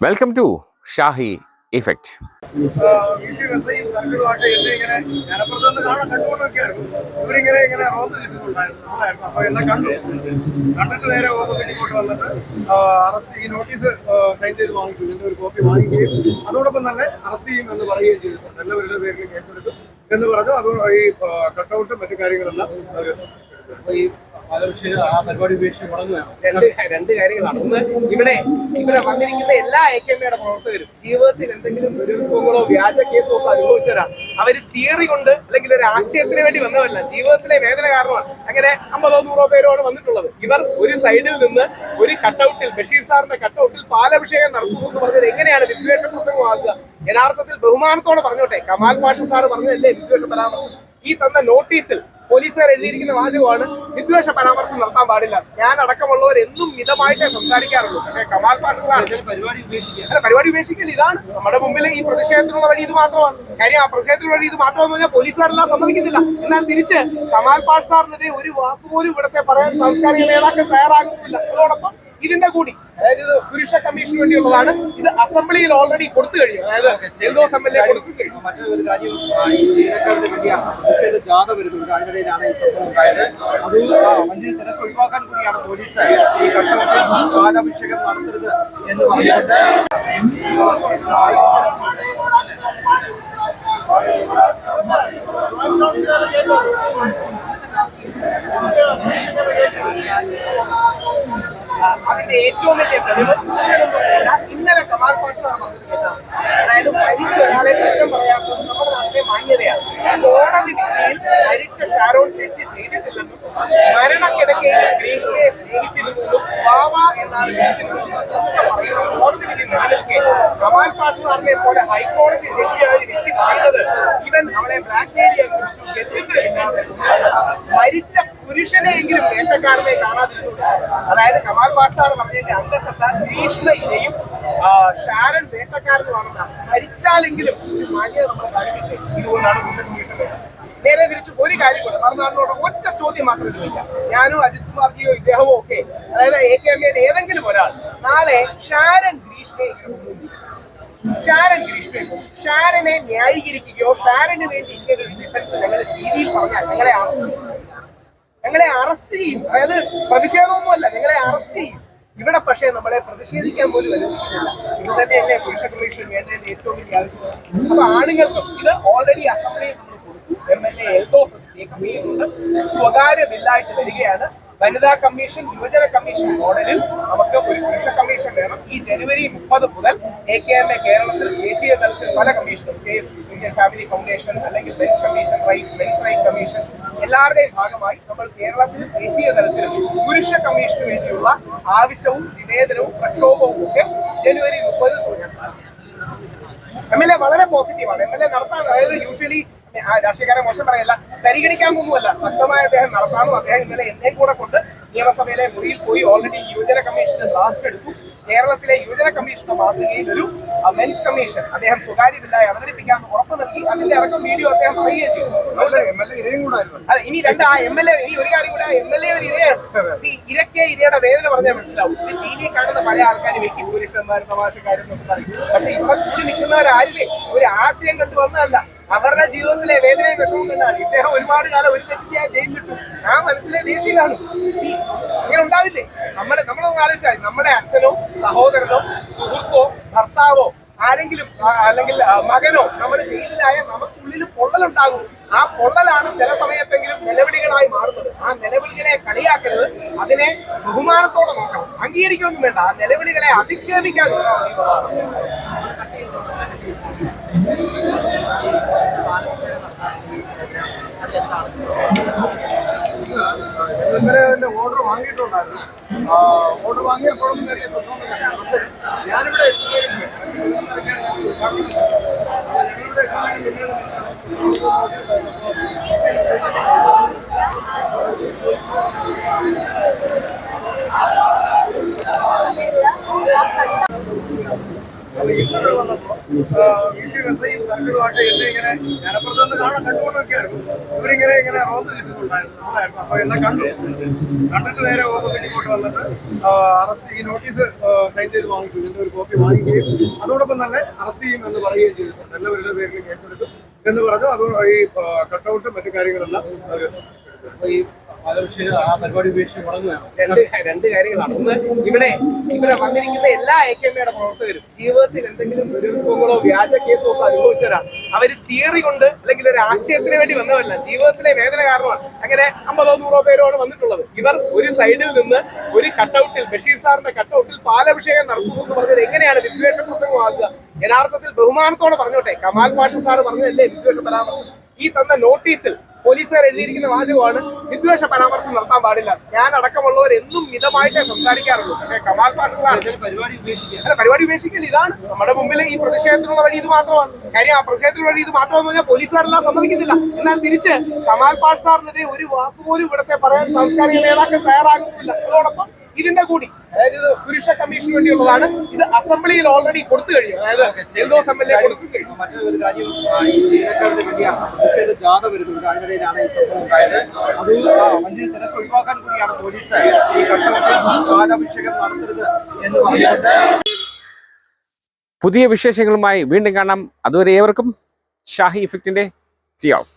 Welcome to Shahi effect അതോടൊപ്പം തന്നെ arrest ചെയ്യും എന്ന് പറയുകയും ചെയ്തിട്ടുണ്ട് എല്ലാവരുടെ പേരിലും കേസെടുക്കും എന്ന് പറഞ്ഞു അത് ഈ കട്ടൗട്ടും മറ്റു കാര്യങ്ങളെല്ലാം അവർ ഈ രണ്ട് കാര്യങ്ങളാണ്. ഒന്ന് ഇവിടെ ഇവിടെ വന്നിരിക്കുന്ന എല്ലാ എ കെ എമ്മയുടെ പ്രവർത്തകരും ജീവിതത്തിൽ എന്തെങ്കിലും ദുരന്തങ്ങളോ വ്യാജ കേസോ ഒക്കെ അനുഭവിച്ചവരാണ്. അവർ തിയറി കൊണ്ട് അല്ലെങ്കിൽ ഒരു ആശയത്തിന് വേണ്ടി വന്നതല്ല ജീവിതത്തിലെ വേദന കാരണമാണ് അങ്ങനെ അമ്പതോ നൂറോ പേരോട് വന്നിട്ടുള്ളത്. ഇവർ ഒരു സൈഡിൽ നിന്ന് ഒരു കട്ടൗട്ടിൽ ബഷീർ സാറിന്റെ കട്ടൗട്ടിൽ പാലഭിഷേകം നടത്തുന്നു എന്ന് പറഞ്ഞത് എങ്ങനെയാണ് വിദ്വേഷ പ്രസംഗമാകുക? യഥാർത്ഥത്തിൽ ബഹുമാനത്തോടെ പറഞ്ഞോട്ടെ. കമാൽ പാഷ സാർ പറഞ്ഞതല്ലേ വിദ്വേഷ പരാമർശം? ഈ തന്ന നോട്ടീസിൽ പോലീസുകാർ എഴുതിയിരിക്കുന്ന വാചകമാണ് വിദ്വേഷ പരാമർശം നടത്താൻ പാടില്ല. ഞാൻ അടക്കമുള്ളവർ എന്നും മിതമായിട്ടേ സംസാരിക്കാറുള്ളൂ. പക്ഷേ കമാൽ ഉപേക്ഷിക്കുക. അല്ല പരിപാടി ഉപേക്ഷിക്കൽ ഇതാണ്. നമ്മുടെ മുമ്പിൽ ഈ പ്രതിഷേധത്തിനുള്ള വഴി ഇത് മാത്രമാണ്. കാര്യം ആ പ്രതിഷേധത്തിനുള്ള വഴി ഇത് മാത്രമെന്ന് പറഞ്ഞാൽ പോലീസുകാരെല്ലാം സമ്മതിക്കുന്നില്ല. എന്നാൽ തിരിച്ച് കമാൽ പാഷ് സാറിനെതിരെ ഒരു വാക്ക് പോലും ഇവിടുത്തെ പറയാൻ സാംസ്കാരിക നേതാക്കൾ തയ്യാറാകുന്നില്ല. അതോടൊപ്പം ഇതിന്റെ കൂടി അതായത് ഇത് പുരുഷ കമ്മീഷന് വേണ്ടിയുള്ളതാണ്. ഇത് അസംബ്ലിയിൽ ഓൾറെഡി കൊടുത്തു കഴിഞ്ഞു. അതായത് എൽദോസ് എം എൽ എ കൊടുത്തു കഴിഞ്ഞു. മറ്റൊരു കാര്യം ജാഥ വരുന്നുണ്ട്. അതിനിടയിലാണ് ഈ സംഭവം ഉണ്ടായത്. അത് വണ്ടിയിൽ തിരക്ക് ഒഴിവാക്കാൻ കൂടിയാണ് പോലീസ് ഈ കട്ടൗട്ടിൽ പാലാഭിഷേകം നടത്തരുത് എന്ന് ആ, അതിന്റെ ഏറ്റവും വലിയ തെളിവ് ഇന്നലെ കമാൽ സാർ അതായത് മരിച്ച ഒരാളെ കുറ്റം പറയാത്തത് നമ്മുടെ നാട്ടിലെ മാന്യതയാണ്. കോടതി വിധിയിൽ മരിച്ച ഷാരോൺ തെറ്റ് ചെയ്തിട്ടില്ലെന്നും മരണക്കിടക്കയിൽ ഗ്രീഷ്മയെ സ്നേഹിച്ചിരുന്നതും വാവ എന്നാണ് കോടതി വിധി നിലനിൽക്കെ കമാൽ പാഷ് സാറിനെ പോലെ ഹൈക്കോടതി ജഡ്ജിയായ ഒരു വ്യക്തി പറയുന്നത് ഇവൻ അവളെ ബ്ലാക്ക് ഗത്യന്തരമില്ലാതെ മരിച്ച പുരുഷനെയെങ്കിലും വേട്ടക്കാരനെ കാണാതിരുന്നു അതായത് കമാൽ പാസ്താർ പറഞ്ഞതിന്റെ അന്തസത്ത ഗ്രീഷ്മ ഇരയും ഷാരൻ വേട്ടക്കാരനുമാണെന്നാണ് മരിച്ചാലെങ്കിലും ഒരു മാന്യത നമ്മുടെ കാര്യമില്ല ഇതുകൊണ്ടാണ് നേരെ തിരിച്ചു ഒരു കാര്യം കൂടെ ഒറ്റ ചോദ്യം മാത്രം ചോദിക്കാം ഞാനും അജിത് കുമാർജിയോ ഇദ്ദേഹമോ ഒക്കെ അതായത് എ കെ എയുടെ ഏതെങ്കിലും ഒരാൾ നാളെ ഷാരൻ ഗ്രീഷ്മയെ ഷാരൻ. ഷാരനെ ന്യായീകരിക്കുകയോ ഷാരന് വേണ്ടി ഇങ്ങനെ ഒരു ഡിഫൻസ് ഞങ്ങളുടെ രീതിയിൽ പറഞ്ഞാൽ ഞങ്ങളെ ചെയ്യും ഞങ്ങളെ അറസ്റ്റ് ചെയ്യും. അതായത് പ്രതിഷേധമൊന്നുമല്ല ഞങ്ങളെ അറസ്റ്റ് ചെയ്യും. ഇവിടെ പക്ഷേ നമ്മളെ പ്രതിഷേധിക്കാൻ പോലും അനുവദിക്കുന്നില്ല ഇത് തന്നെയല്ലേ പുരുഷ കമ്മീഷൻ വേണ്ടതിന്റെ ഏറ്റവും വലിയ ആവശ്യം അപ്പൊ ആണുങ്ങൾക്കും ഇത് ഓൾറെഡി അസംബ്ലിയിൽ നമ്മൾ കൊടുക്കും എം എൽ എ ചെയ്യുന്നുണ്ട് സ്വകാര്യ ബില്ലായിട്ട് വരികയാണ്. വനിതാ കമ്മീഷൻ യുവജന കമ്മീഷൻ മോഡലിൽ നമുക്ക് ഒരു പുരുഷ കമ്മീഷൻ ഈ ജനുവരി മുപ്പത് മുതൽ എ കെ എം എ കേരളത്തിൽ ദേശീയ തലത്തിൽ പല കമ്മീഷനും സേഫ് ഇന്ത്യൻ ഫാമിലി ഫൗണ്ടേഷൻ അല്ലെങ്കിൽ men's commission rights men's right commission എല്ലാവരുടെയും ഭാഗമായി നമ്മൾ കേരളത്തിൽ ദേശീയ തലത്തിൽ പുരുഷ കമ്മീഷന് വേണ്ടിയുള്ള ആവശ്യവും നിവേദനവും പ്രക്ഷോഭവും ഒക്കെ ജനുവരി മുപ്പത് എം എൽ എ വളരെ പോസിറ്റീവാണ് എം എൽ എ നടത്താൻ അതായത് യൂഷ്വലി രാഷ്ട്രീയക്കാരെ മോശം പറയല്ല. പരിഗണിക്കാനൊന്നുമല്ല ശക്തമായ അദ്ദേഹം നടത്താനും അദ്ദേഹം ഇന്നലെ എന്നെ കൂടെ കൊണ്ട് നിയമസഭയിലെ മുറിയിൽ പോയി. ഓൾറെഡി യുവജന കമ്മീഷന്റെ ഡ്രാഫ്റ്റ് എടുത്തു. കേരളത്തിലെ യുവജന കമ്മീഷന്റെ മാതൃകയിൽ ഒരു മെൻസ് കമ്മീഷൻ അദ്ദേഹം സ്വകാര്യമില്ലായി അവതരിപ്പിക്കാൻ ഉറപ്പ് നൽകി. അതിന്റെ അടക്കം വീഡിയോ അദ്ദേഹം പറയുകയും ചെയ്തു. അതെ ഇനി രണ്ട് ആ എം എൽ എ ഈ ഒരു കാര്യം കൂടെ എം എൽ എ ഒരു ഇരയാണ്. ഇരക്കെ ഇരയുടെ വേദന പറഞ്ഞാൽ മനസ്സിലാവും. ഇത് ടി വി കാണുന്ന പല ആൾക്കാർ വ്യക്തി പുരുഷന്മാരും തമാശക്കാരും എന്നൊക്കെ പറയും. പക്ഷെ ഇവിടെ കൂടി നിൽക്കുന്നവരാരുമേ? ഒരു ആശയം കണ്ടു വന്നതല്ല അവരുടെ ജീവിതത്തിലെ വേദനയും വിഷമം ഇദ്ദേഹം ഒരുപാട് കാലം ഒരു തെറ്റ് ചെയ്യാൻ ജയിലിലിട്ടു ആ മനസ്സിലെ See, അങ്ങനെ ഉണ്ടാവില്ലേ? നമ്മുടെ നമ്മളൊന്ന് ആലോചിച്ചാൽ നമ്മുടെ അച്ഛനോ സഹോദരനോ സുഹൃത്തോ ഭർത്താവോ ആരെങ്കിലും അല്ലെങ്കിൽ മകനോ നമ്മുടെ ജയിലിലായ നമുക്കുള്ളിൽ പൊള്ളലുണ്ടാകും ആ പൊള്ളലാണ് ചില സമയത്തെങ്കിലും നിലവിളികളായി മാറുന്നത്. ആ നിലവിളികളെ കളിയാക്കരുത്. അതിനെ ബഹുമാനത്തോടെ നോക്കണം. അംഗീകരിക്കൊന്നും വേണ്ട. ആ നിലവിളികളെ അധിക്ഷേപിക്കാതെ ഇന്നലെ അതിന്റെ ഓർഡർ വാങ്ങിയിട്ടുണ്ടായിരുന്നു ഓർഡർ പ്രശ്നമൊന്നുമില്ല പക്ഷേ ഞാനിവിടെ ഞങ്ങളുടെ സർക്കിളുമായിട്ട് എന്നെ ഇങ്ങനെ ഞാനപ്പുറത്ത് നിന്ന് കാണാൻ കണ്ടുകൊണ്ടൊക്കെയായിരുന്നു ഇവരിങ്ങനെ ഇങ്ങനെ റോന്ന് ചുറ്റുന്നുണ്ടായിരുന്നു നമ്മളായിരുന്നു അപ്പോൾ കണ്ടു കണ്ടിട്ട് നേരെ ഇങ്ങോട്ട് വന്നിട്ട് അറസ്റ്റ് ഈ നോട്ടീസ് സൈൻ ചെയ്ത് ഇതിന്റെ ഒരു കോപ്പി വാങ്ങിക്കുകയും അതോടൊപ്പം തന്നെ അറസ്റ്റ് ചെയ്യും എന്ന് പറയുകയും ചെയ്തിട്ടുണ്ട് എല്ലാവരുടെ പേരിൽ കേസെടുക്കും എന്ന് പറഞ്ഞു അത് ഈ കട്ടൗട്ടും മറ്റു കാര്യങ്ങളെല്ലാം ഈ രണ്ട് കാര്യങ്ങളാണ്. ഒന്ന് ഇവിടെ ഇവിടെ വന്നിരിക്കുന്ന എല്ലാ എ കെ എമ്മയുടെ പ്രവർത്തകരും ജീവിതത്തിൽ എന്തെങ്കിലും ദുരന്തങ്ങളോ വ്യാജ കേസോ ഒക്കെ അനുഭവിച്ചവരാണ്. അവർ തിയറി കൊണ്ട് അല്ലെങ്കിൽ ഒരു ആശയത്തിന് വേണ്ടി വന്നതല്ല ജീവിതത്തിലെ വേദന കാരണമാണ് അങ്ങനെ അമ്പതോ നൂറോ പേരോട് വന്നിട്ടുള്ളത്. ഇവർ ഒരു സൈഡിൽ നിന്ന് ഒരു കട്ടൗട്ടിൽ ബഷീർ സാറിന്റെ കട്ടൗട്ടിൽ പാലഭിഷേകം നടത്തുന്നു എന്ന് പറഞ്ഞത് എങ്ങനെയാണ് വിദ്വേഷ പ്രസംഗമാകുക? യഥാർത്ഥത്തിൽ ബഹുമാനത്തോടെ പറഞ്ഞോട്ടെ. കമാൽ പാഷ സാറ് പറഞ്ഞതല്ലേ വിദ്വേഷ പരാമർശം? ഈ തന്ന നോട്ടീസിൽ പോലീസുകാർ എഴുതിയിരിക്കുന്ന വാചകമാണ് വിദ്വേഷ പരാമർശം നടത്താൻ പാടില്ല. ഞാൻ അടക്കമുള്ളവർ എന്നും മിതമായിട്ടേ സംസാരിക്കാറുള്ളൂ. പക്ഷേ കമാൽ പാട്ടുകാർ അല്ല പരിപാടി ഉപേക്ഷിക്കൽ ഇതാണ്. നമ്മുടെ മുമ്പിൽ ഈ പ്രതിഷേധത്തിനുള്ള വഴി ഇത് മാത്രമാണ്. കാര്യം ആ പ്രതിഷേധത്തിനുള്ള വഴി ഇത് മാത്രമെന്ന് പറഞ്ഞാൽ പോലീസുകാരെല്ലാം സമ്മതിക്കുന്നില്ല. എന്നാൽ തിരിച്ച് കമാൽ പാഷ് സാറിനെതിരെ ഒരു വാക്കുപോലും ഇവിടുത്തെ പറയാൻ സാംസ്കാരിക നേതാക്കൾ തയ്യാറാകുന്നില്ല. അതോടൊപ്പം ഇതിന്റെ കൂടി അതായത് ഇത് പുരുഷ കമ്മീഷന് വേണ്ടിയുള്ളതാണ്. ഇത് അസംബ്ലിയിൽ ഓൾറെഡി കൊടുത്തു കഴിഞ്ഞു. അതായത് എൽദോസ് എം എൽ എ കൊടുത്തു കഴിഞ്ഞു. മറ്റൊരു കാര്യം ജീവനക്കാരുടെ വലിയ പ്രതിഷേധ ജാഥ വരുന്നുണ്ട്. അതിനിടയിലാണ് ഈ സംഭവം ഉണ്ടായത്. അത് ആ, വണ്ടിയിൽ തിരക്ക് ഒഴിവാക്കാൻ കൂടിയാണ് പോലീസ് ഈ കട്ടൗട്ടിൽ പാലാഭിഷേകം നടത്തരുത് എന്ന് പറയുന്നത് പുതിയ വിശേഷങ്ങളുമായി വീണ്ടും കാണാം. അതുവരെ ഏവർക്കും ഷാഹി ഇഫക്റ്റിന്റെ സി ഓഫ്.